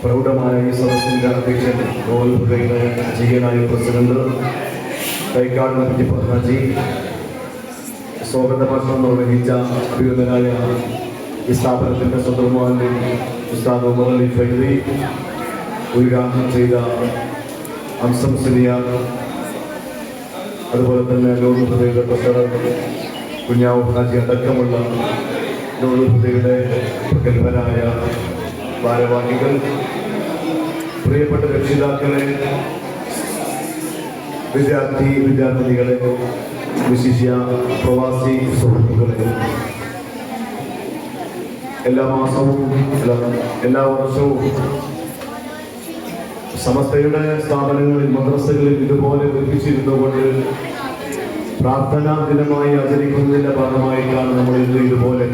പ്രൗഢമായ ഈ സദസ്സിന്റെ അധ്യക്ഷൻ ജിയനായ പ്രസിഡന്റ് കൈക്കാട് പറ്റി പത്മജി സ്വാഗത ഭാഷണം നിർവഹിച്ച അഭിനന്ദനായ ഈ സ്ഥാപനത്തിന്റെ സ്വന്തമാന്റെ ഉസ്താദ് ഉമർ അലി ഫൈദി ഉദ്ഘാടനം ചെയ്ത അംസം സിനിയ അതുപോലെ തന്നെ ലോകപ്രതയുടെ പ്രസിഡന്റ് കുഞ്ഞാവ് ഹാജി അടക്കമുള്ള ലോകപ്രതയുടെ പ്രഗത്ഭരായ ഭാരവാഹികൾ പ്രിയപ്പെട്ട രക്ഷിതാക്കളെ വിദ്യാർത്ഥി വിദ്യാർത്ഥിനികളെ വിശിഷ്യ പ്രവാസി സുഹൃത്തുക്കളെ എല്ലാ മാസവും എല്ലാ വർഷവും സമസ്തയുടെ സ്ഥാപനങ്ങളിൽ മദ്രസകളിൽ ഇതുപോലെ ഒരുമിച്ചിരുന്നുകൊണ്ട് പ്രാർത്ഥനാ ദിനമായി ആചരിക്കുന്നതിന്റെ ഭാഗമായിട്ടാണ് നമ്മൾ ഇന്ന് ഇതുപോലെ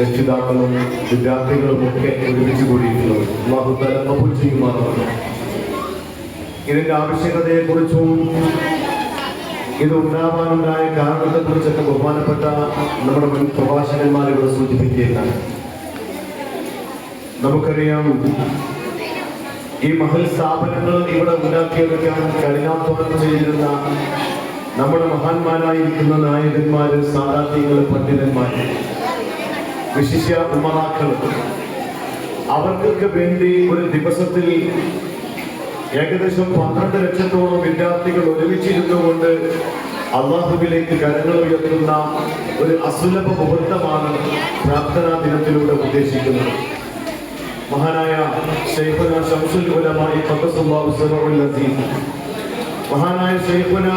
രക്ഷിതാക്കളും വിദ്യാർത്ഥികളും ഒക്കെ ഒരുമിച്ച് കൂടിയിട്ടുള്ളത് അള്ളാഹു തല കബൂൽ ചെയ്യുമാറാണ് ഇതിന്റെ ആവശ്യകതയെക്കുറിച്ചും ഇത് ഉണ്ടാവാനുണ്ടായ കാരണത്തെക്കുറിച്ചൊക്കെ ബഹുമാനപ്പെട്ട നമ്മുടെ മുൻ പ്രഭാഷകന്മാർ ഇവിടെ സൂചിപ്പിക്കുകയാണ്. നമുക്കറിയാം ഈ മഹൽ സ്ഥാപനങ്ങൾ ഇവിടെ ഉണ്ടാക്കിയെടുക്കാൻ കഠിനാധ്വാനം ചെയ്തിരുന്ന നമ്മുടെ മഹാന്മാരായിരിക്കുന്ന നായകന്മാര് സാധാർത്ഥ്യങ്ങൾ പണ്ഡിതന്മാര്. വിശിഷ്യ ഉമറാക്കൾ അവർക്കൊക്കെ വേണ്ടി ഒരു ദിവസത്തിൽ ഏകദേശം പന്ത്രണ്ട് ലക്ഷത്തോളം വിദ്യാർത്ഥികൾ ഒരുമിച്ചിരുന്നുകൊണ്ട് അള്ളാഹുവിലേക്ക് കരങ്ങൾ ഉയർത്തുന്ന ഒരു അസുലഭ മുഹൂർത്തമാണ് പ്രാർത്ഥനാ ദിനത്തിലൂടെ ഉദ്ദേശിക്കുന്നത്. മഹാനായ ഷെയ്ഖുന ഷംസുൽ ഉലമായി ഖദ്ദസുല്ലാഹു സിറഹുൽ മഹാനായ ഷെയ്ഖുന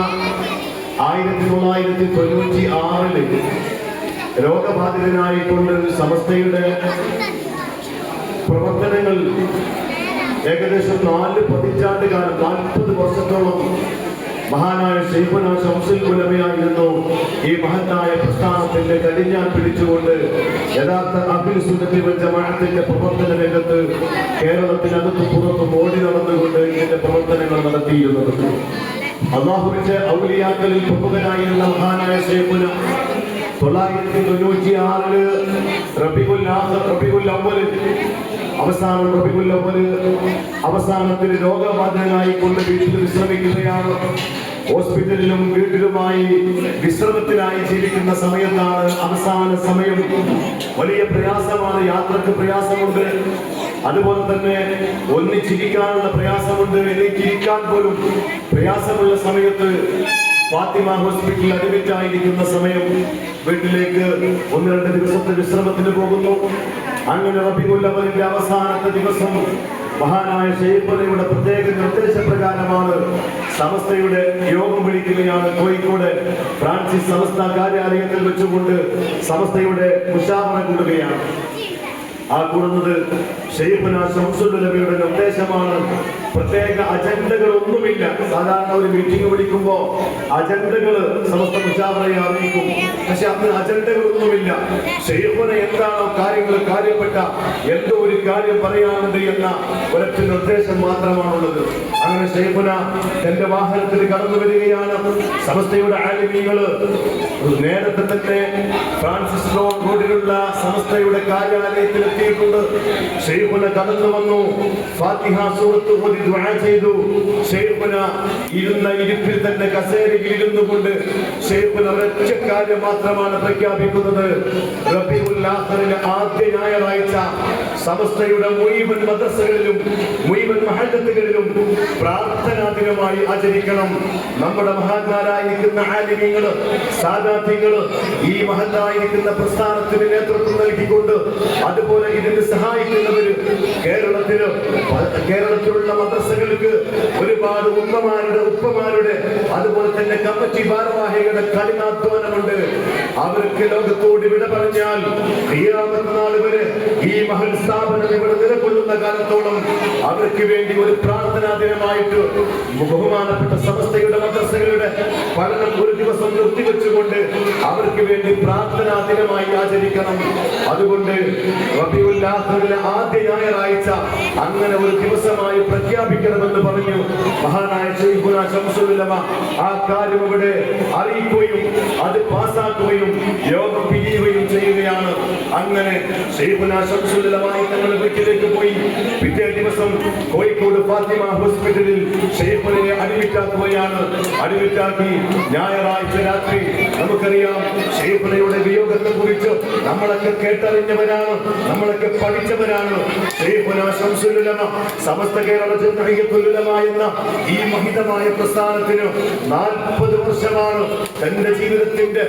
ആയിരത്തി തൊള്ളായിരത്തി തൊണ്ണൂറ്റി ആറിൽ രോഗബാധിതനായിക്കൊണ്ട് സമസ്തയുടെ പ്രവർത്തനങ്ങൾ ഏകദേശം നാല് പതിറ്റാണ്ട് കാലം നാൽപ്പത് വർഷത്തോളം മഹാനായ ഷെയ്ഖുന ഷംസുൽ ഉലമയായിരുന്നു ഈ മഹത്തായ പ്രസ്ഥാനത്തിന്റെ കടിഞ്ഞാൻ പിടിച്ചുകൊണ്ട് യഥാർത്ഥ അഖിൽ സുഖത്തിൽ വെച്ച മഴത്തിന്റെ പ്രവർത്തന രംഗത്ത് കേരളത്തിനകത്തും പുറത്തും ഓടി നടന്നുകൊണ്ട് ഇതിന്റെ പ്രവർത്തനങ്ങൾ നടത്തിയിരുന്നത്. അള്ളാഹുവിന്റെ ഔലിയാക്കളിൽ പ്രമുഖനായിരുന്ന മഹാനായ ഷെയ്ഖുന തൊള്ളായിരത്തി തൊണ്ണൂറ്റി ആറിൽ അവ്വൽ അവസാനം അവ്വൽ അവസാനത്തിൽ രോഗബാധിതനായി കൊണ്ട് വീട്ടിൽ വിശ്രമിക്കുകയാണ്. ഹോസ്പിറ്റലിലും വീട്ടിലുമായി വിശ്രമത്തിനായി ജീവിക്കുന്ന സമയത്താണ് അവസാന സമയം. വലിയ പ്രയാസമാണ് യാത്രയ്ക്ക് പ്രയാസമുണ്ട്. അതുപോലെ തന്നെ ഒന്നിച്ചിരിക്കാനുള്ള പ്രയാസമുണ്ട്. എനിക്ക് ഇരിക്കാൻ പോലും പ്രയാസമുള്ള സമയത്ത് ഫാത്തിമ ഹോസ്പിറ്റലിൽ അഡ്മിറ്റ് ആയിരിക്കുന്ന സമയം വീട്ടിലേക്ക് ഒന്ന് രണ്ട് ദിവസത്തെ വിശ്രമത്തിന് പോകുന്നു. അങ്ങനെ റബിമുല്ലവലിന്റെ അവസാനത്തെ ദിവസം മഹാനായ ഷെയ്ബലയുടെ പ്രത്യേക നിർദ്ദേശപ്രകാരമാണ് സമസ്തയുടെ യോഗം വിളിക്കുകയാണ്. കോഴിക്കോട് ഫ്രാൻസിസ് സമസ്ത കാര്യാലയത്തിൽ വെച്ചുകൊണ്ട് സമസ്തയുടെ മുഷാവറ കൂടുകയാണ്. ആ കൂടുന്നത് ഷെയ്ഖുന ശംസുലബിയുടെ നിർദ്ദേശമാണ്. പ്രത്യേക അജണ്ടകൾ ഒന്നുമില്ല സാധാരണ ഒരു മീറ്റിംഗ് വിളിക്കുമ്പോ അജണ്ടകൾ സമസ്ത മുജാബറയെ അറിയിക്കും. പക്ഷെ അന്ന് അജണ്ടകളൊന്നുമില്ല. ഷെയ്ഖുന എന്താണോ കാര്യങ്ങൾ കാര്യപ്പെട്ട എന്തോ ഒരു കാര്യം പറയാനുണ്ട് എന്ന ഒരൊറ്റ നിർദ്ദേശം മാത്രമാണുള്ളത്. അങ്ങനെ ഷെയ്ഖുന തന്റെ വാഹനത്തിൽ കടന്നു വരികയാണ്. സമസ്തയുടെ ആലിമീകൾ നേരത്തെ തന്നെ ഫ്രാൻസിസ് റോഡ് റോഡിലുള്ള സമസ്തയുടെ കാര്യാലയത്തിൽ എത്തിയിട്ടുണ്ട്. ഷെയ്ഖുന കടന്നു വന്നു. ഫാത്തിഹ സൂറത്ത് ഓതി ദുആ ചെയ്തു. ഷെയ്ഖുന ഇരുന്ന ഇരിപ്പിൽ തന്നെ കസേരയിൽ ഇരുന്നു കൊണ്ട് ഒരൊറ്റ കാര്യം മാത്രമാണ് പ്രഖ്യാപിക്കുന്നത്. റബീഉൽ ആദ്യ ഞായറാഴ്ച സമസ്തയുടെ മുഴുവൻ മദ്രസകളിലും മുഴുവൻ മഹല്ലത്തുകളിലും പ്രാർത്ഥനാ ദിനമായി ആചരിക്കണം. നമ്മുടെ മഹാന്മാരായിരിക്കുന്ന ആലിമ്യങ്ങൾ സാധാത്യങ്ങൾ ഈ മഹത്തായിരിക്കുന്ന പ്രസ്ഥാനത്തിന് നേതൃത്വം നൽകിക്കൊണ്ട് അതുപോലെ ഇതിന് സഹായിക്കുന്നവര് കേരളത്തിലും കേരളത്തിലുള്ള മദ്രസകൾക്ക് ഒരുപാട് ഉമ്മമാരുടെ ഉപ്പമാരുടെ അതുപോലെ തന്നെ കമ്മറ്റി ഭാരവാഹികളുടെ കഠിനാധ്വാനമുണ്ട് അവർക്ക് ലോകത്തോട് വിട പറഞ്ഞാൽ നാൾ വരെ ഈ മഹൽ സ്ഥാപനം ഇവിടെ നിലകൊള്ളുന്ന കാലത്തോളം അവർക്ക് വേണ്ടി ഒരു പ്രാർത്ഥനാ ദിനമായിട്ട് ബഹുമാനപ്പെട്ട സമസ്തയുടെ മദ്രസകളുടെ പഠനം ഒരു ദിവസം നിർത്തിവെച്ചുകൊണ്ട് അവർക്ക് വേണ്ടി പ്രാർത്ഥനാ ദിനമായി ആചരിക്കണം. അതുകൊണ്ട് ആദ്യ ഞായറാഴ്ച അങ്ങനെ ഒരു ദിവസമായി പ്രഖ്യാപിക്കണമെന്ന് പറഞ്ഞു. മഹാനായ ആ കാര്യം ഇവിടെ അറിയിക്കുകയും അത് പാസാക്കുകയും യോഗം പിരിയുകയും ചെയ്യുകയാണ്. അങ്ങനെ തങ്ങളുടെ വീട്ടിലേക്ക് പോയി. പിറ്റേ ദിവസം കോഴിക്കോട് ഫാത്തിമ ഹോസ്പിറ്റലിൽ ഷെയ്ഖുനെ അഡ്മിറ്റാക്കുകയാണ് അഡ്മിറ്റാക്കി ഞായറാഴ്ച രാത്രി നമുക്കറിയാം ഷെയ്ഖുനയുടെ വിയോഗത്തെ കുറിച്ച് നമ്മളൊക്കെ കേട്ടറിഞ്ഞവരാണ് നമ്മളൊക്കെ പഠിച്ചവരാണ്. സമസ്ത കേരള എന്ന ഈ മഹിതമായ പ്രസ്ഥാനത്തിന് നാൽപ്പത് വർഷമാണ് തന്റെ ജീവിതത്തിന്റെ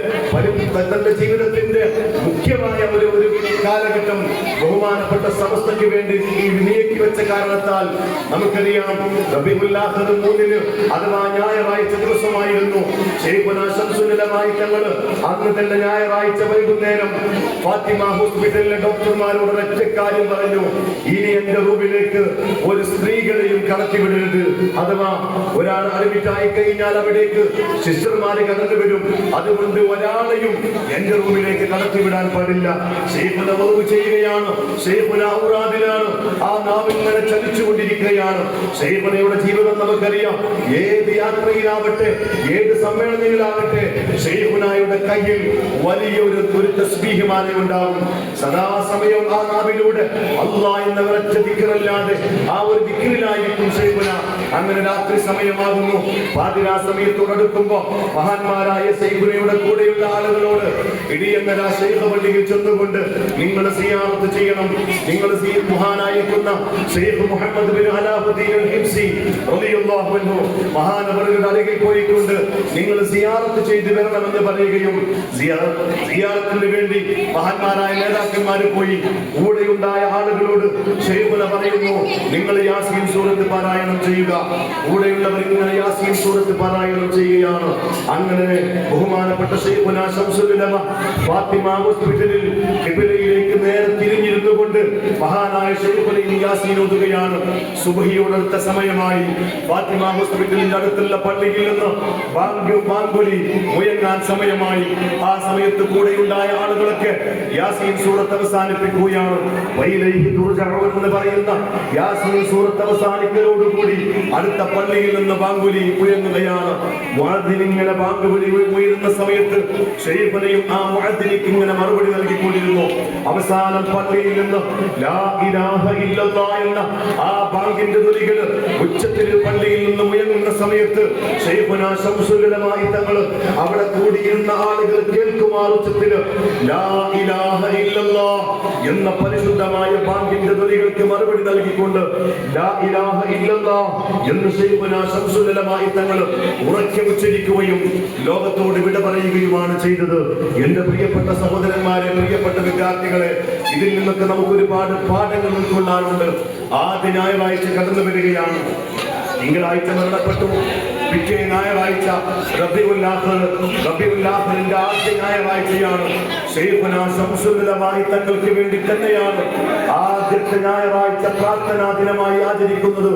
തന്റെ ജീവിതത്തിന്റെ മുഖ്യമായ ഒരു ഒരു കാലഘട്ടം ബഹുമാനപ്പെട്ട സമസ്തയ്ക്ക് വേണ്ടി ഈ നീക്കി വെച്ച കാരണത്താൽ നമുക്കറിയാം റബിഉല്ലാഹ് മൂന്നിന് അഥവാ ഞായറാഴ്ച ദിവസമായിരുന്നു. ശംസുലമായി തങ്ങൾ അന്ന് തന്നെ ഞായറാഴ്ച വൈകുന്നേരം ഫാത്തിമ ഹോസ്പിറ്റലിലെ ഡോക്ടർമാരോട് ഒറ്റ കാര്യം പറഞ്ഞു. ഇനി എന്റെ റൂമിലേക്ക് ഒരു സ്ത്രീകളെയും കടത്തിവിടരുത്. അഥവാ ഒരാൾ അഡ്മിറ്റ് കഴിഞ്ഞാൽ അവിടേക്ക് സിസ്റ്റർമാര് കടന്നു വരും. അതുകൊണ്ട് ഒരാളെയും എന്റെ റൂമിലേക്ക് കടത്തിവിടാൻ പാടില്ല. സേഫുന വധു ചെയ്യുകയാണ്. സേഫുന ഔറാദിലാണ്. ആ നാവിങ്ങനെ ചലിച്ചുകൊണ്ടിരിക്കുകയാണ്. ഷെയ്ഖുനയുടെ ജീവിതം നമുക്കറിയാം. ഏത് യാത്രയിലാവട്ടെ ഏത് സമ്മേളനങ്ങളിലാവട്ടെ ഷെയ്ഖുനായുടെ കയ്യിൽ വലിയൊരു ഒരു ഉണ്ടാവും. സദാസമയം ആ നാവിലൂടെ അള്ളാ എന്ന ഒരൊറ്റ ദിക്കറല്ലാതെ ആ ഒരു ദിക്കറിലായിരിക്കും ഷെയ്ഖുന. അങ്ങനെ രാത്രി സമയമാകുന്നു. പാതിരാ സമയത്തോടടുക്കുമ്പോ മഹാന്മാരായ സൈബുനയുടെ കൂടെയുള്ള ആളുകളോട് ഇടിയന്നര ശൈഖ പള്ളിയിൽ ചെന്നുകൊണ്ട് നിങ്ങൾ സിയാറത്ത് ചെയ്യണം. നിങ്ങൾ മഹാനായിരിക്കുന്ന Sheikh Muhammad bin Alauddin Himsi റളിയല്ലാഹു അൻഹു മഹാനവറുകളുടെ അരികിൽ പോയിക്കൊണ്ട് നിങ്ങൾ സിയാറത്ത് ചെയ്തു വരണമെന്ന് പറയുകയും സിയാ- സിയാറത്തിന് വേണ്ടി മഹാന്മാരായ നേതാക്കന്മാർ പോയി. കൂടെയുണ്ടായ ആളുകളോട് ഷെയ്ഖുന പറയുന്നു നിങ്ങൾ യാസീൻ സൂറത്ത് പാരായണം ചെയ്യുക. കൂടെയുള്ളവർ ഇങ്ങനെ യാസീൻ സൂറത്ത് പാരായണം ചെയ്യുകയാണ്. അങ്ങനെ ബഹുമാനപ്പെട്ട ഷെയ്ഖുന ശംസുലമ ഫാത്തിമ ഹോസ്പിറ്റലിൽ കിബിലയിലേക്ക് നേരെ തിരിഞ്ഞിരുന്നു കൊണ്ട് മഹാനായ ഷെയ്ഖുനയും യാസീൻ ഓതുകയാണ്. സുബഹിയോടടുത്ത സമയമായി ഫാത്തിമ ഹോസ്പിറ്റലിന്റെ അടുത്തുള്ള പള്ളിയിൽ നിന്ന് ബാങ്ക് ബാങ്കുലി മുയങ്ങാൻ സമയമായി. ആ സമയത്ത് കൂടെ കൂടെയുണ്ടായ ആളുകളൊക്കെ യാസീൻ സൂറത്ത് അവസാനിപ്പിക്കുകയാണ്. എന്ന് പറയുന്ന യാസീൻ സൂറത്ത് അവസാനിക്കലോടുകൂടി അടുത്ത പള്ളിയിൽ നിന്ന് ബാങ്കുലി മുയങ്ങുകയാണ്. മുഅദ്ദിൻ ഇങ്ങനെ ബാങ്ക് വിളി ഉയരുന്ന സമയത്ത് ഷെയ്ഖുനയും ആ മുഅദ്ദിനിക്ക് ഇങ്ങനെ മറുപടി നൽകിക്കൊണ്ടിരുന്നു. അവസാനം പള്ളിയിൽ നിന്ന് ലാ ഇലാഹ എന്ന ആ ബാങ്കിന്റെ ധ്വനികൾ ഉച്ചത്തിൽ പള്ളിയിൽ നിന്ന് മുയങ്ങുന്ന സമയത്ത് ഷെയ്ഖുന ശംസുലമായി തങ്ങൾ അവിടെ കൂടിയിരുന്ന ആളുകൾ കേൾക്കുമാറുച്ചത്തിൽ എന്ന പരിശുദ്ധമായ ബാങ്കിന്റെ ധ്വനികൾക്ക് മറുപടി നൽകിക്കൊണ്ട് എന്ന് ഷെയ്ഖുന ശംസുലമായി തങ്ങൾ ഉറക്കെ ഉച്ചരിക്കുകയും ലോകത്തോട് വിട പറയുകയുമാണ് ചെയ്തത്. എന്റെ പ്രിയപ്പെട്ട സഹോദരന്മാരെ പ്രിയപ്പെട്ട വിദ്യാർത്ഥികളെ ഇതിൽ നിന്നൊക്കെ നമുക്ക് ഒരുപാട് പാഠങ്ങൾ ഉൾക്കൊള്ളാനുണ്ട്. ആദ്യ ഞായറാഴ്ച കടന്നു വരികയാണ് തിങ്കളാഴ്ച മരണപ്പെട്ടു പിറ്റേ ഞായറാഴ്ച റബിഉല്ലാഹ് റബിഉല്ലാഹിന്റെ ആദ്യ ഞായറാഴ്ചയാണ്. തങ്ങൾക്ക് വേണ്ടി തന്നെയാണ് ആദ്യത്തെ ഞായറാഴ്ച പ്രാർത്ഥനാ ദിനമായി ആചരിക്കുന്നത്.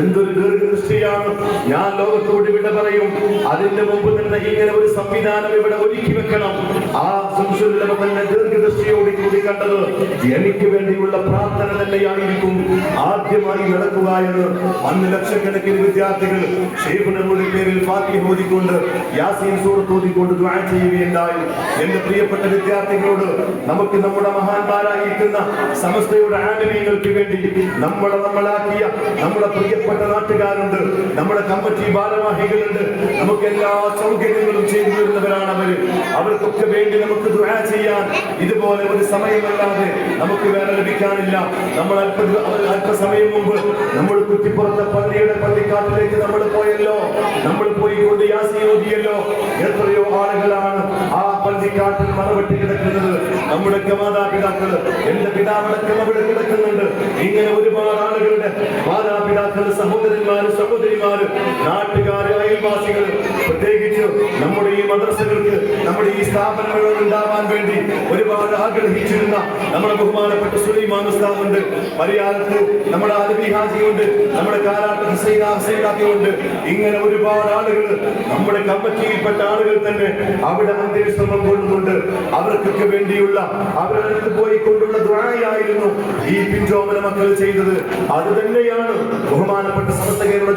എന്തൊരു ദീർഘദൃഷ്ടിയാണ്. ഞാൻ ലോകത്തോട് വിട പറയും അതിന്റെ മുമ്പ് തന്നെ ഇങ്ങനെ ഒരു സംവിധാനം ഇവിടെ ഒരുക്കി വെക്കണം. ആ ശംസുല്ലമ തന്നെ ദീർഘദൃഷ്ടിയോട് കൂടി കണ്ടത് എനിക്ക് വേണ്ടിയുള്ള പ്രാർത്ഥന തന്നെയായിരിക്കും ആദ്യമായി നടക്കുക എന്ന് അന്ന് ലക്ഷക്കണക്കിന് വിദ്യാർത്ഥികൾ ഷെയ്ഖുനയുടെ പേരിൽ ഫാത്തിഹ ഓതിക്കൊണ്ട് യാസീൻ സൂറത്ത് ഓതിക്കൊണ്ട് ദുആ ചെയ്യുകയുണ്ടായി. എന്റെ പ്രിയപ്പെട്ട വിദ്യാർത്ഥികളോട് നമുക്ക് നമ്മുടെ മഹാന്മാരായിരിക്കുന്ന സമസ്തയുടെ ആനുകൂല്യങ്ങൾക്ക് വേണ്ടി നമ്മളെ നമ്മളാക്കിയ നമ്മുടെ പ്രിയപ്പെട്ട നാട്ടുകാരുണ്ട് നമ്മുടെ കമ്മിറ്റി ഭാരവാഹികളുണ്ട്. നമുക്ക് എല്ലാ സൗകര്യങ്ങളും ചെയ്തു തരുന്നവരാണ് അവർ. അവർക്കൊക്കെ വേണ്ടി നമുക്ക് ദുആ ചെയ്യാൻ ഇതുപോലെ ഒരു സമയമല്ലാതെ നമുക്ക് വേറെ ലഭിക്കാനില്ല. നമ്മൾ അല്പ അല്പസമയം മുമ്പ് നമ്മൾ കുറ്റിപ്പുറത്തെ പള്ളിയുടെ പള്ളിക്കാട്ടിലേക്ക് നമ്മൾ പോയല്ലോ. നമ്മൾ പോയിക്കൊണ്ട് യാസീൻ ഓതിയല്ലോ എത്രയോ ആളുകളാണ് ആ പള്ളിക്കാട്ടിൽ മറവിട്ട് കിടക്കുന്നത് നമ്മുടെയൊക്കെ മാതാപിതാക്കൾ എന്റെ പിതാവടക്കം അവിടെ കിടക്കുന്നുണ്ട്. ഇങ്ങനെ ഒരുപാട് ആളുകളുടെ മാതാപിതാക്കൾ സഹോദരന്മാര് സഹോദരിമാര് നാട്ടുകാര് അയൽവാസികൾ പ്രത്യേകിച്ച് നമ്മുടെ ഈ മദ്രസകൾക്ക് നമ്മുടെ ഈ സ്ഥാപനങ്ങൾ ഉണ്ടാവാൻ വേണ്ടി ഒരുപാട് ആഗ്രഹിച്ചിരുന്ന നമ്മുടെ ബഹുമാനപ്പെട്ട സുലൈമാൻ ഉസ്താദുണ്ട്. മലയാളത്തിൽ നമ്മുടെ അലബി ഹാജിയുണ്ട് നമ്മുടെ കാലാട്ട് ഹുസൈന ഹുസൈനാക്കിയുണ്ട് ഇങ്ങനെ ഒരുപാട് ആളുകൾ നമ്മുടെ കമ്മിറ്റിയിൽപ്പെട്ട ആളുകൾ തന്നെ അവിടെ അന്ത്യവിശ്രമം കൊള്ളുന്നുണ്ട് അവർക്കൊക്കെ വേണ്ടിയുള്ള അവരുടെ അടുത്ത് പോയി ഈ പിഞ്ചോമന മക്കൾ ചെയ്തത്. അത് തന്നെയാണ് ബഹുമാനപ്പെട്ട സമസ്ത കേരള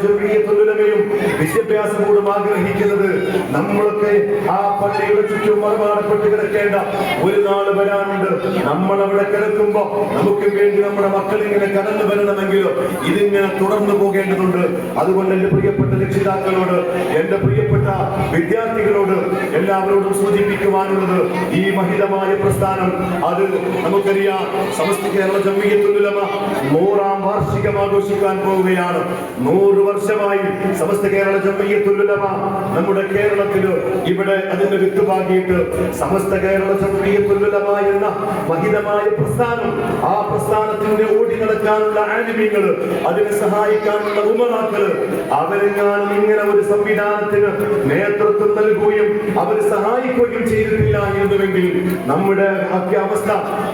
തൊഴിലമയും വിദ്യാഭ്യാസ ബോർഡും ആഗ്രഹിക്കുന്നത്. നമ്മളൊക്കെ ആ പള്ളിയുടെ ചുറ്റും മറുപാടപ്പെട്ട് കിടക്കേണ്ട ഒരു നാൾ വരാനുണ്ട്. നമ്മൾ അവിടെ കിടക്കുമ്പോ നമുക്ക് വേണ്ടി നമ്മുടെ മക്കൾ ഇങ്ങനെ കടന്നു വരണമെങ്കിലോ ഇതിങ്ങനെ തുടർന്നു പോകേണ്ടതുണ്ട്. അതുകൊണ്ട് എന്റെ പ്രിയപ്പെട്ട രക്ഷിതാക്കളോട് എന്റെ പ്രിയപ്പെട്ട വിദ്യാർത്ഥികളോട് എല്ലാവരോടും സൂചിപ്പിക്കുവാനുള്ളത് ഈ മഹിതമായ പ്രസ്ഥാനം അത് നമുക്കറിയാം. സമസ്ത കേരള ജമ്മിയത്തുലമ നൂറാം വാർഷികം ആഘോഷിക്കാൻ പോവുകയാണ്. നൂറ് വർഷമായി സമസ്ത കേരള ജമ്മിയത്തുലമ നമ്മുടെ കേരളത്തിൽ ഇവിടെ അതിന്റെ വിത്ത് പാകിയിട്ട് സമസ്ത കേരള ജമ്മിയത്തുലമ എന്ന മഹിതമായ പ്രസ്ഥാനം ആ പ്രസ്ഥാനത്തിന്റെ ഓടി നടക്കാനുള്ള ആനിമ്യങ്ങൾ അതിനെ സഹായിക്കാനുള്ള ഉമറാക്കൾ അവരെങ്ങാനും ഇങ്ങനെ ഒരു സംവിധാനത്തിന് നേതൃത്വം നൽകുകയും അവർ സഹായിക്കുകയും ചെയ്തിട്ടില്ല എന്നുവെങ്കിൽ നമ്മുടെ ഒക്കെ അവസ്ഥ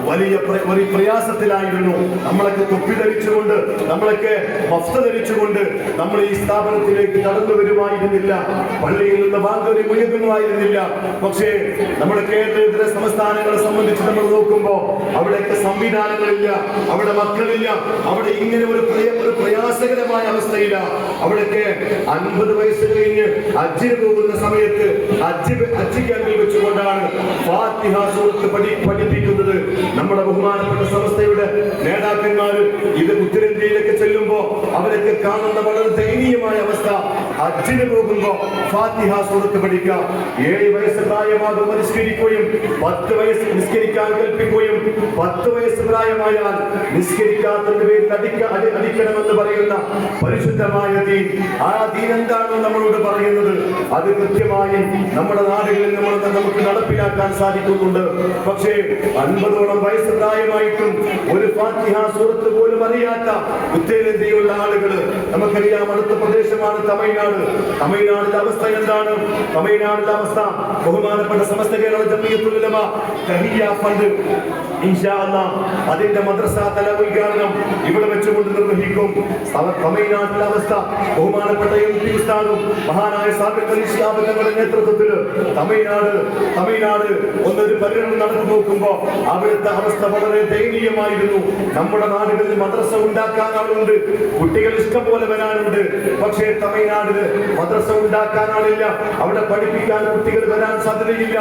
വലിയ വലിയ പ്രയാസത്തിലായിരുന്നു. നമ്മളൊക്കെ തൊപ്പി ധരിച്ചുകൊണ്ട് നമ്മളൊക്കെ വസ്ത്ര ധരിച്ചുകൊണ്ട് നമ്മൾ ഈ സ്ഥാപനത്തിലേക്ക് കടന്നു വരുമായിരുന്നില്ല. പള്ളിയിൽ നിന്ന് വാങ്ങൊരു മുയങ്ങുമായിരുന്നില്ല പക്ഷേ നമ്മുടെ കേരളത്തിലെ സംസ്ഥാനങ്ങളെ സംബന്ധിച്ച് നമ്മൾ നോക്കുമ്പോൾ അവിടെയൊക്കെ സംവിധാനങ്ങളില്ല അവിടെ മക്കളില്ല അവിടെ ഇങ്ങനെ ഒരു ഒരു പ്രയാസകരമായ അവസ്ഥയില്ല അവിടെയൊക്കെ അൻപത് വയസ്സ് കഴിഞ്ഞ് അജ്ജിന് പോകുന്ന സമയത്ത് അജ്ജ് അജ്ജ് ക്യാമ്പിൽ വെച്ചുകൊണ്ടാണ് ഫാത്തിഹ പഠി പഠിപ്പിക്കുന്നത്. നമ്മുടെ ബഹുമാനപ്പെട്ട സംസ്ഥയുടെ നേതാക്കന്മാർ ഇത് ഉത്തരേന്ത്യയിലൊക്കെ ചെല്ലുമ്പോ അവരൊക്കെ കാണുന്ന വളരെ ദയനീയമായ അവസ്ഥ. അച്ഛന് പോകുമ്പോ ഫാത്തിഹ സൂറത്ത് പഠിക്കാം ഏഴ് വയസ്സ് പ്രായമാകുമ്പോൾ നിസ്കരിക്കുകയും പത്ത് വയസ്സ് നിസ്കരിക്കാൻ കൽപ്പിക്കുകയും പത്ത് വയസ്സ് പ്രായമായാൽ നിസ്കരിക്കാത്തതിന്റെ പേരിൽ അടിക്ക അടി- അടിക്കണമെന്ന് പറയുന്ന പരിശുദ്ധമായ ദീൻ. ആ ദീൻ എന്താണ് നമ്മളോട് പറയുന്നത്? അത് കൃത്യമായി നമ്മുടെ നാടുകളിൽ നമ്മൾ നമുക്ക് നടപ്പിലാക്കാൻ സാധിക്കുന്നുണ്ട്. പക്ഷേ അൻപതോളം വയസ്സ് പ്രായമായിട്ടും ഒരു ഫാത്തിഹ സൂറത്ത് പോലും അറിയാത്ത ഉത്തരേന്ത്യയുള്ള ആളുകൾ നമുക്കറിയാം അടുത്ത പ്രദേശമാണ് തമിഴ്നാട്. തമിഴ്നാടിന്റെ അവസ്ഥ എന്താണ്? തമിഴ്നാടിന്റെ അവസ്ഥ ബഹുമാനപ്പെട്ട സമസ്ത കേരള ജമീയത്തുലമ അതിന്റെ മദ്രസ തല ഉദ്ഘാടനം ഇവിടെ വെച്ചുകൊണ്ട് നിർവഹിക്കും. തമിഴ്നാട്ടിലെ അവസ്ഥ ബഹുമാനപ്പെട്ട എം പി സ്ഥാനം മഹാനായ സാബിത്ത് ശിഹാബ് തങ്ങളുടെ നേതൃത്വത്തിൽ തമിഴ്നാട് തമിഴ്നാട് ഒന്നൊരു പര്യടനം നടന്നു നോക്കുമ്പോൾ അവിടുത്തെ അവസ്ഥ വളരെ ദയനീയമായിരുന്നു. നമ്മുടെ നാടുകളിൽ മദ്രസ ഉണ്ടാക്കാൻ ആളുണ്ട് കുട്ടികൾ ഇഷ്ടം പോലെ വരാനുണ്ട്. പക്ഷേ തമിഴ്നാടിന് മദ്രസ ഉണ്ടാക്കാൻ ആളില്ല അവിടെ പഠിപ്പിക്കാൻ കുട്ടികൾ വരാൻ സാധ്യതയില്ല.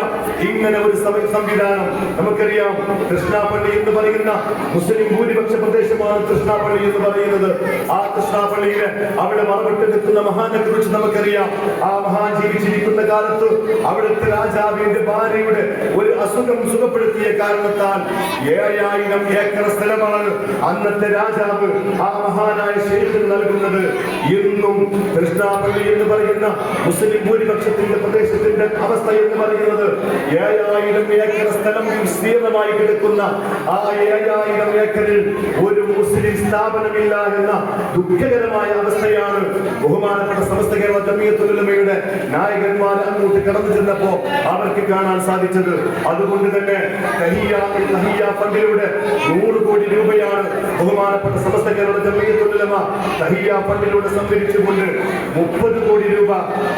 ഇങ്ങനെ ഒരു സംവിധാനം നമുക്കറിയാം. കൃഷ്ണാപ്പള്ളി എന്ന് പറയുന്ന മുസ്ലിം ഭൂരിപക്ഷ പ്രദേശമാണ് കൃഷ്ണാപ്പള്ളി എന്ന് പറയുന്നത്. ആ കൃഷ്ണാപ്പള്ളിയിൽ അവിടെ മറവിട്ട് നിൽക്കുന്ന മഹാനെ കുറിച്ച് നമുക്കറിയാം. ആ മഹാൻ ജീവിച്ചിരിക്കുന്ന കാലത്ത് അവിടുത്തെ രാജാവിന്റെ ഭാര്യയുടെ ഒരു അസുഖം സുഖപ്പെടുത്തിയ കാരണത്താൽ ഏഴായിരം ഏക്കർ സ്ഥലമാണ് അന്നത്തെ രാജാവ് ആ മഹാനായ ശേഷം നൽകുന്നത്. ഇന്നും കൃഷ്ണാപള്ളി എന്ന് പറയുന്ന മുസ്ലിം ഭൂരിപക്ഷത്തിന്റെ പ്രദേശത്തിന്റെ അവസ്ഥ എന്ന് പറയുന്നത് ഏഴായിരം ഏക്കർ സ്ഥലം വിസ്തീർണമായി കിടക്കുന്ന ആ ഏഴായിരം ഏക്കറിൽ ഒരു മുസ്ലിം സ്ഥാപനമില്ല എന്ന ദുഃഖകരമായ അവസ്ഥയാണ് ബഹുമാനപ്പെട്ട സമസ്ത കേരള ജമീയത്തുലമയുടെ നായകന്മാർ അങ്ങോട്ട് കടന്നു ചെന്നപ്പോ അവർക്ക് കാണാൻ സാധിച്ചത് അതുകൊണ്ട് തന്നെ ഫണ്ടിലൂടെ നൂറ് കോടി രൂപയാണ് ബഹുമാനപ്പെട്ട സമസ്ത കേരള ജമീയത്തുലമ ഫണ്ടിലൂടെ സംഭരിച്ചുകൊണ്ട് മുപ്പത് കോടി രൂപ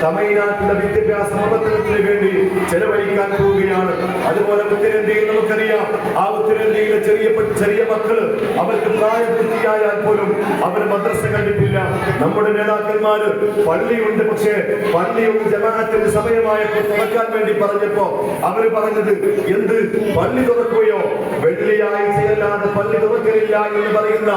തമിഴ്നാട്ടിലെ വിദ്യാഭ്യാസ പ്രവർത്തനത്തിന് വേണ്ടി ചെലവഴിക്കാൻ പോവുകയാണ്. അതുപോലെ ഉത്തരേന്ത്യയിൽ നമുക്കറിയാം ആ ഉത്തരേന്ത്യയിലെ ചെറിയ ചെറിയ മക്കൾ അവർക്ക് പ്രായപൂർത്തിയായാൽ പോലും അവർ മദ്രസ കണ്ടിട്ടില്ല. നമ്മുടെ നേതാക്കന്മാര് പള്ളിയുണ്ട് പക്ഷേ പള്ളിയൊന്ന് ജമാഅത്തിന്റെ സമയമായപ്പോൾ തുറക്കാൻ വേണ്ടി പറഞ്ഞപ്പോ അവർ പറഞ്ഞത് എന്ത്? പള്ളി തുറക്കുകയോ വെള്ളിയാഴ്ചയല്ലാതെ പള്ളി തുറക്കലില്ല എന്ന് പറയുന്ന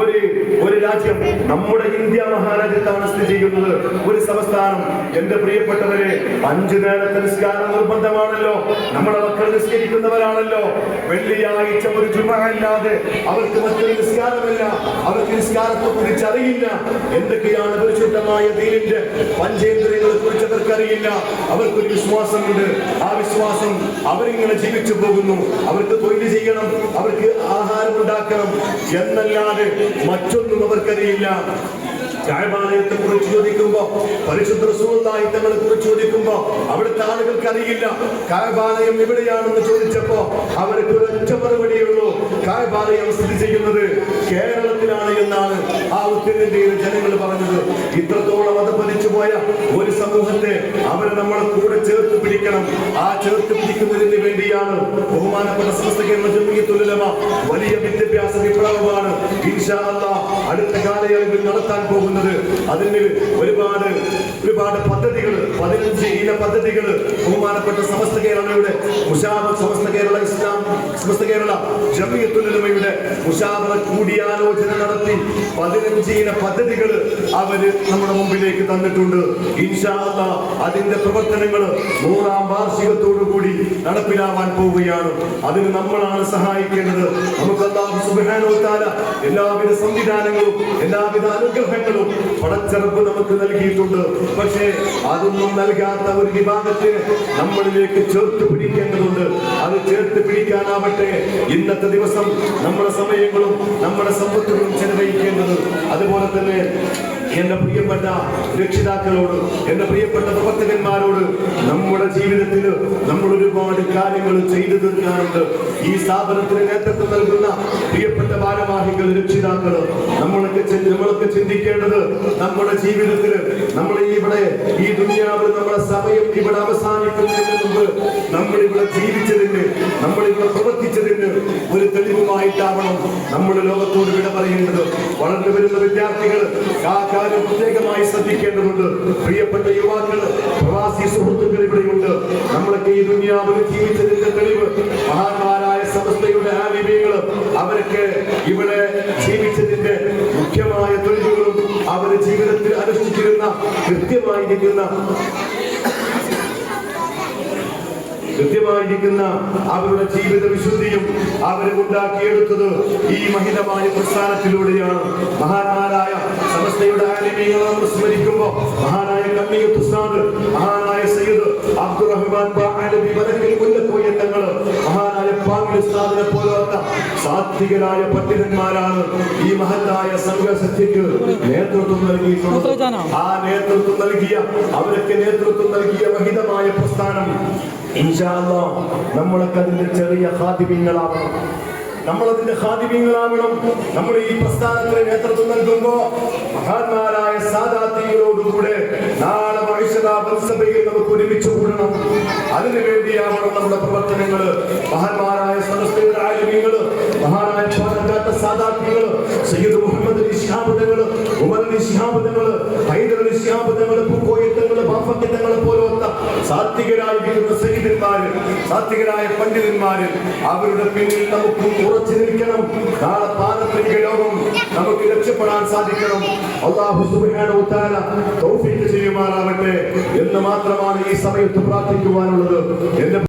ഒരു ഒരു രാജ്യം നമ്മുടെ ഇന്ത്യ മഹാരാജ്യത്താണ് സ്ഥിതി ചെയ്യുന്നത്. ഒരു സംസ്ഥാനം. എന്റെ പ്രിയപ്പെട്ടവരെ അഞ്ചു നേരത്തെ നിസ്കാരം നിർബന്ധമാണല്ലോ. നമ്മുടെ മക്കൾ നിസ്കരിക്കുന്നവരാണല്ലോ. വെള്ളിയാഴ്ച ഒരു ചുമല്ലാതെ അവർക്ക് മറ്റൊരു നിസ്കാരമില്ല. അവർക്ക് നിസ്കാരത്തെ കുറിച്ച് അറിയില്ല എന്തൊക്കെയാണ് പരിശുദ്ധമായ ദീനിന്റെ പഞ്ചേന്ദ്രിയങ്ങളെ കുറിച്ച് അവർക്ക് അറിയില്ല അവർക്കൊരു വിശ്വാസമുണ്ട്. ആ വിശ്വാസം അവരിങ്ങനെ ജീവിച്ചു പോകുന്നു. അവർക്ക് തൊഴിൽ ചെയ്യണം. അവർക്ക് ആഹാരം ഉണ്ടാക്കണം. എന്നല്ലാതെ മറ്റൊന്നും അവർക്കറിയില്ല. ചായപാലയത്തെ കുറിച്ച് ചോദിക്കുമ്പോ പരിശുദ്ധ റസൂലുള്ളാഹി തങ്ങളെ കുറിച്ച് ചോദിക്കുമ്പോ അവിടുത്തെ ആളുകൾക്ക് അറിയില്ല. കായപാലയം എവിടെയാണെന്ന് ചോദിച്ചപ്പോ അവർക്ക് ഒരൊറ്റ മറുപടിയേ ഉള്ളൂ. സ്ഥിതി ചെയ്യുന്നത് കേരളത്തിലാണ് എന്നാണ് ആ ഉത്തരേന്ത്യയിലെ ജനങ്ങൾ പറഞ്ഞത്. ഇത്രത്തോളം അത് പതിച്ചു പോയ ഒരു സമൂഹത്തെ അവരെ നമ്മളെ കൂടെ ചേർത്ത് പിടിക്കണം. ആ ചേർത്ത് പിടിക്കുന്നതിന് വേണ്ടിയാണ് ബഹുമാനപ്പെട്ട സമസ്ത കേരള ജമിയത്തുലമ വലിയ വിദ്യാഭ്യാസ വിപ്ലവമാണ്. അടുത്ത കാലയളവിൽ നടത്താൻ പോകുന്നത് അതിന് ഒരുപാട് ഒരുപാട് പദ്ധതികൾ പതിനഞ്ച് ഇന പദ്ധതികൾ ബഹുമാനപ്പെട്ട സമസ്ത കേരളയുടെ കേരള ഇസ്ലാം സമസ്ത കേരള ജമിയത്തുലമയുടെ മുഷാവറ കൂടിയാലോചന നടത്തി പതിനഞ്ച് ഇന പദ്ധതികൾ അവർ നമ്മുടെ മുമ്പിലേക്ക് തന്നിട്ടുണ്ട്. ഇൻഷാല്ല അതിന്റെ പ്രവർത്തനങ്ങൾ നൂറാം വാർഷികത്തോടു കൂടി നടപ്പിലാവാൻ പോവുകയാണ്. അതിന് നമ്മളാണ് സഹായിക്കേണ്ടത്. നമുക്ക് അള്ളാഹു എല്ലാവിധ സംവിധാനങ്ങളും എല്ലാവിധ അനുഗ്രഹങ്ങളും പടച്ചെറുപ്പ് നമുക്ക് നൽകിയിട്ടുണ്ട്. പക്ഷേ അതൊന്നും നൽകാത്ത ഒരു വിഭാഗത്തിന് നമ്മളിലേക്ക് ചേർത്ത് പിടിക്കേണ്ടതുണ്ട്. അത് ചേർത്ത് പിടിക്കാനാവട്ടെ. ഇന്നത്തെ ദിവസം നമ്മുടെ സമയങ്ങളും നമ്മുടെ സമ്പത്തുകളും ചെലവഴിക്കേണ്ടത് അതുപോലെ തന്നെ എന്റെ പ്രിയപ്പെട്ട രക്ഷിതാക്കളോട് എന്റെ പ്രിയപ്പെട്ട പ്രവർത്തകന്മാരോട് നമ്മുടെ ജീവിതത്തിൽ നമ്മൾ ഒരുപാട് കാര്യങ്ങൾ ചെയ്തു തീർക്കാറുണ്ട്. ഈ സ്ഥാപനത്തിന് നേതൃത്വം നൽകുന്ന പ്രിയപ്പെട്ട ഭാരവാഹികൾ രക്ഷിതാക്കൾ നമ്മളൊക്കെ നമ്മളൊക്കെ ചിന്തിക്കേണ്ടത് നമ്മുടെ ജീവിതത്തിൽ നമ്മൾ ഇവിടെ ഈ ദുനിയാവിൽ നമ്മുടെ സമയം ഇവിടെ അവസാനിക്കുന്നതിന് മുമ്പ് നമ്മൾ ഇവിടെ ജീവിച്ചതിന് നമ്മൾ ഇവിടെ പ്രവർത്തിച്ചതിന് ഒരു തെളിവുമായിട്ടാവണം നമ്മൾ ലോകത്തോട് വിട പറയേണ്ടത്. വളർന്നു വരുന്ന വിദ്യാർത്ഥികൾ ശ്രദ്ധിക്കേണ്ടതുണ്ട്. പ്രിയപ്പെട്ട യുവാക്കൾ പ്രവാസി സുഹൃത്തുക്കൾ ഇവിടെയുണ്ട്. നമ്മളൊക്കെ ഈ ദുനിയാവിൽ ജീവിച്ചതിന്റെ തെളിവ്. മഹാന്മാരായ സമസ്തയുടെ ആലിമ്യങ്ങൾ അവരൊക്കെ ഇവിടെ ജീവിച്ചതിന്റെ മുഖ്യമായ തെളിവുകളും അവരുടെ ജീവിതത്തിൽ അനുഷ്ഠിച്ചിരുന്ന കൃത്യമായിരിക്കുന്ന കൃത്യമായിരിക്കുന്ന അവരുടെ ജീവിത വിശുദ്ധിയും അവരെ ഉണ്ടാക്കിയെടുത്തത് ഈ മഹിതമായ പ്രസ്ഥാനത്തിലൂടെയാണ്. മഹാന്മാരായ ആലിമീകളെ നമ്മൾ സ്മരിക്കുമ്പോൾ മഹാനായ കമ്മിയത്ത് ഉസ്താദ് മഹാനായ സയ്യിദ് അബ്ദുറഹ്മാൻ ബാഅലബി വലക്കൽ മുല്ലക്കോയ തങ്ങൾ മഹാനായ പാങ്ങിൽ ഉസ്താദിനെ പോലത്തെ സാത്വികരായ പണ്ഡിതന്മാരാണ് ഈ മഹത്തായ സംഘസത്യക്ക് നേതൃത്വം നൽകിയിട്ടുള്ളത്. ആ നേതൃത്വം നൽകിയ അവരൊക്കെ നേതൃത്വം നൽകിയ മഹിതമായ പ്രസ്ഥാനം. ഇൻഷാ അല്ലാഹ് നമ്മളൊക്കെ അതിന്റെ ചെറിയ ഹാദിമ്യങ്ങളാവണം നമ്മളതിന്റെ ഹാദിമ്യങ്ങളാവണം നമ്മൾ ഈ പ്രസ്ഥാനത്തിന് നേതൃത്വം നൽകുമ്പോ മഹാന്മാരായ സാധാത്തികളോടുകൂടെ നാളെ മനുഷ്യതാപസഭയിൽ നമുക്ക് ഒരുമിച്ച് കൂടണം. അതിനു വേണ്ടിയാവണം നമ്മുടെ പ്രവർത്തനങ്ങൾ മഹാന്മാരായ സമസ്തയുടെ ആലിമ്യങ്ങൾ മഹാനായ സാധാർത്ഥികൾ സയ്യിദ് മുഹമ്മദ് ശിഹാബുദങ്ങൾ ഉമർ ശിഹാബുദങ്ങൾ ഹൈദർ അലി പൂക്കോയത്തങ്ങൾ ബാഫക്കത്തങ്ങളെ പോലത്തെ സാത്വികരായിരിക്കുന്ന സയ്യിദന്മാര് സാത്വികരായ പണ്ഡിതന്മാര് അവരുടെ പിന്നിൽ നമുക്ക് ഉറച്ചു നിൽക്കണം. നാളെ പാരമ്പര്യ ലോകം നമുക്ക് രക്ഷപ്പെടാൻ സാധിക്കണം. അള്ളാഹു തആല തൗഫീഖ് ചെയ്യുമാറാവട്ടെ എന്ന് മാത്രമാണ് ഈ സമയത്ത് പ്രാർത്ഥിക്കുവാനുള്ളത്. എന്റെ